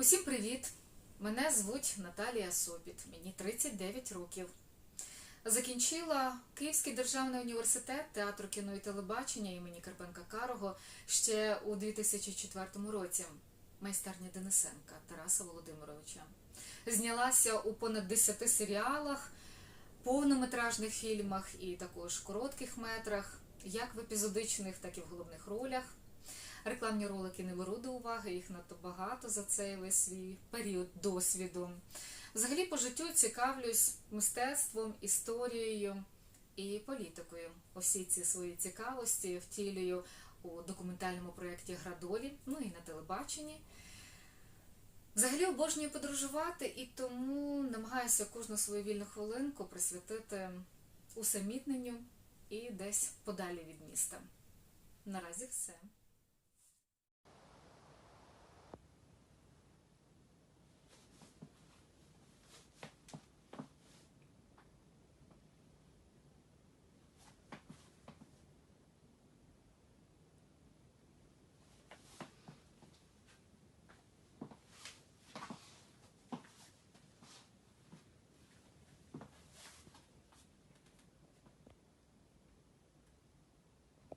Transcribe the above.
Усім привіт! Мене звуть Наталія Собіт, мені 39 років. Закінчила Київський державний університет театру кіно і телебачення імені Карпенка Карого ще у 2004 році. Майстерня Денисенка Тараса Володимировича. Знялася у понад 10 серіалах, повнометражних фільмах і також коротких метрах, як в епізодичних, так і в головних ролях. Рекламні ролики не беру до уваги, їх надто багато за цей весь свій період досвіду. Взагалі по життю цікавлюсь мистецтвом, історією і політикою. Усі ці свої цікавості втілюю у документальному проєкті Градолі, ну і на телебаченні. Взагалі обожнюю подорожувати і тому намагаюся кожну свою вільну хвилинку присвятити усамітненню і десь подалі від міста. Наразі все.